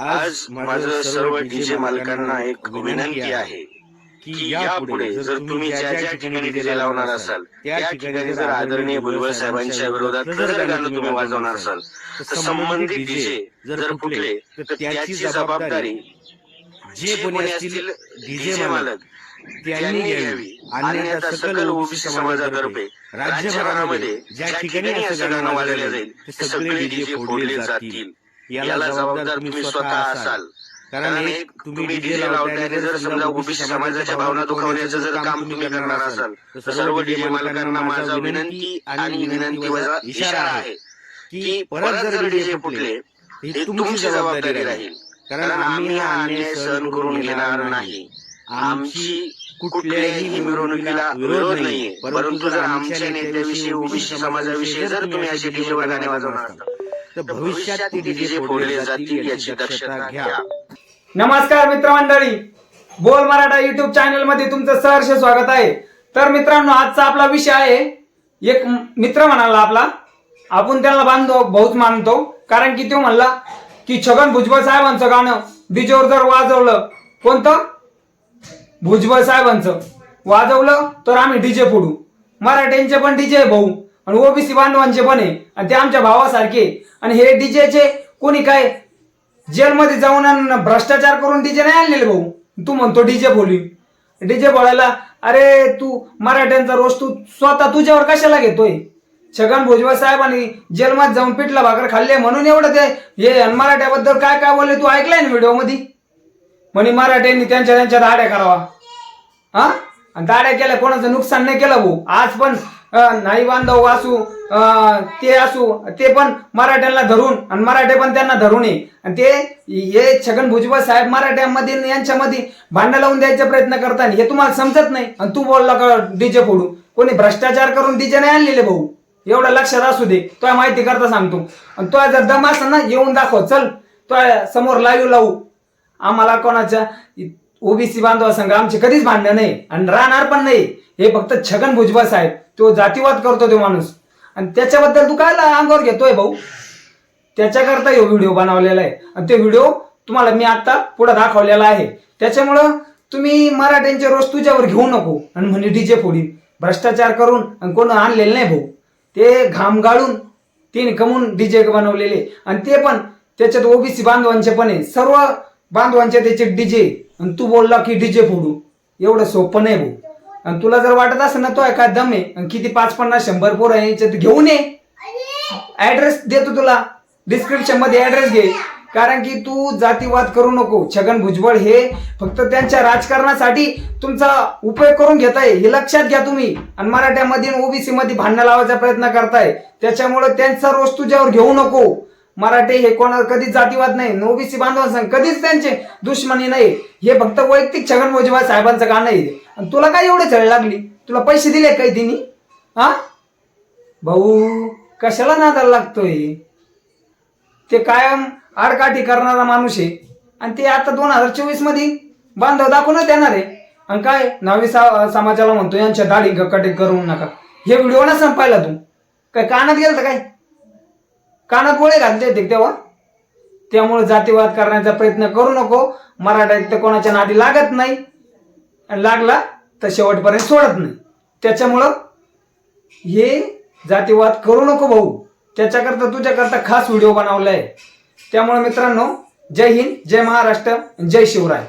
आज माझं सर्व डीजे मालकांना एक विनंती आहे की यापुढे जर तुम्ही ज्या ज्या ठिकाणी डीजे लावणार असाल त्या ठिकाणी जर आदरणीय भुजबळ साहेबांच्या विरोधात जर गाणं तुम्ही वाजवणार असाल तर संबंधित डीजे जर फुटले तर त्याची जबाबदारी जे कोणी असतील डीजे मालक त्यांनी घ्यावी. अन्यथा सकल ओबीसी समाजातर्फे राज्यभरामध्ये ज्या ठिकाणी असं गाणं वाजवलं जाईल ते सगळे डीजे फोडले जातील याला जबाबदार तुम्ही स्वतः असाल. कारण एक तुम्ही डीजे लावताय आणि जर समजा ओबीसी समाजाच्या भावना दुखावण्याचं जर काम तुम्ही करणार असाल तर सर्व डीजे मालकांना माझा विनंती आणि विनंतीचा इशारा आहे की परत जर डीजे फुटले ही तुमची जबाबदारी राहील. कारण आम्ही हा अन्याय सहन करून घेणार नाही. आमची कुठल्याही मिरवणुकीला विरोध नाहीये. परंतु जर आमच्या नेत्याविषयी ओबीसी समाजाविषयी जर तुम्ही असे डीजे वाजवणार असाल तर भविष्यात ते डीजे फोडले जातील याची दक्षता घ्या. नमस्कार मित्रमंडळी. बोल मराठा युट्यूब चॅनलमध्ये तुमचं सहर्ष स्वागत आहे. तर मित्रांनो आजचा आपला विषय आहे. एक मित्र म्हणाला आपला आपण त्याला बांधतो बहुत मानतो. कारण की तो म्हणला की छगन भुजबळ साहेबांचं गाणं डीजेवर जर वाजवलं कोणतं? भुजबळ साहेबांचं. वाजवलं तर आम्ही डीजे फोडू. मराठ्यांचे पण डीजे आहे भाऊ. आणि ओबीसी बांधवांचे पण आहे. आणि ते आमच्या भावासारखे आणि हे डीजेचे कोणी काय जेलमध्ये जाऊन आणि भ्रष्टाचार करून डीजे नाही आणलेले भाऊ? तू म्हणतो डीजे बोली डीजे बोलायला अरे तू मराठ्यांचा रोष तू स्वतः तुझ्यावर कशाला घेतोय? छगन भुजबळ साहेबांनी जेलमध्ये जाऊन पिठला भाकर खाल्ले म्हणून एवढं ते हे आणि मराठ्याबद्दल काय काय बोलले तू ऐकलाय ना व्हिडिओमध्ये? म्हणे मराठ्यांनी त्यांच्या त्यांच्या दाड्या करावा. हा? आणि दाड्या केल्या कोणाचं नुकसान नाही केलं भाऊ. आज पण अं, नाही बांधव असू अं, ते असू ते पण मराठ्यांना धरून आणि मराठे पण त्यांना धरून आहे आणि ते हे छगन भुजबळ साहेब मराठ्यांमध्ये यांच्यामध्ये भांडण लावून द्यायचा प्रयत्न करताना हे तुम्हाला समजत नाही. आणि तू बोलला का डीजे फोडू कोणी भ्रष्टाचार करून डीजे नाही आणलेले भाऊ. एवढं लक्षात असू दे. तो माहिती करता सांगतो. आणि तो जर दम असेल ना येऊन दाखव. चल. तो समोर लाईव्ह लावू. आम्हाला कोणाच्या ओबीसी बांधवा संघ आमचे कधीच भांडणं नाही. आणि राहणार पण नाही. हे फक्त छगन भुजबळ साहेब. तो जातीवाद करतो तो माणूस. आणि त्याच्याबद्दल तू काय अंगावर घेतोय भाऊ? त्याच्याकरता हे व्हिडिओ बनवलेला आहे. आणि ते व्हिडिओ तुम्हाला मी आता पुढे दाखवलेला आहे. त्याच्यामुळं तुम्ही मराठ्यांचे रोज तुझ्यावर घेऊ नको. आणि म्हणे डीजे फोडी भ्रष्टाचार करून आणि कोण आणलेलं नाही भाऊ. ते घाम गाळून तिने कमवून डीजे बनवलेले. आणि ते पण त्याच्यात ओबीसी बांधवांचे पण आहे. सर्व बांधवांचे त्याचे डीजे आणि तू बोलला की डीजे फोडू. एवढं सोपं नाही भाऊ. आणि तुला जर वाटत असेल ना तो काय दम आहे आणि किती पाच पन्नास शंभर पोर आहे याच्यात घेऊन ये. ऍड्रेस देतो तुला. डिस्क्रिप्शनमध्ये ऍड्रेस घे. कारण की तू जातीवाद करू नको. छगन भुजबळ हे फक्त त्यांच्या राजकारणासाठी तुमचा उपयोग करून घेताय. हे लक्षात घ्या तुम्ही. आणि मराठ्यामध्ये ओबीसी मध्ये भांडणं लावायचा प्रयत्न करताय. त्याच्यामुळे त्यांचा रोष तुझ्यावर घेऊ नको. मराठे हे कोणा कधीच जातीवाद नाही. ओबीसी बांधवांसंग कधीच त्यांचे दुश्मनी नाही. हे फक्त वैयक्तिक छगन भुजबळ साहेबांचं गाणं आहे. आणि तुला काय एवढे चढ लागली? तुला पैसे दिले काही तिने? हा? भाऊ कशाला नादाला लागतोय? ते कायम आडकाठी करणारा माणूस आहे. आणि ते आता दोन हजार चोवीसमध्ये बांधव दाखवूनच देणार आहे. आणि काय नवी सा- समाजाला म्हणतो यांच्या दाढी कटे करू नका. हे व्हिडिओ ना संपायला तू? काय कानात गेलं काय? कानात गोळे घालते ते तेव्हा? त्यामुळे जातीवाद करण्याचा प्रयत्न करू नको. मराठा कोणाच्या नादी लागत नाही. आणि लागला तर शेवटपर्यंत सोडत नाही. त्याच्यामुळं हे जातीवाद करू नको भाऊ. त्याच्याकरता तुझ्याकरता खास व्हिडिओ बनवला आहे त्यामुळे मित्रांनो जय हिंद जय महाराष्ट्र जय शिवराय.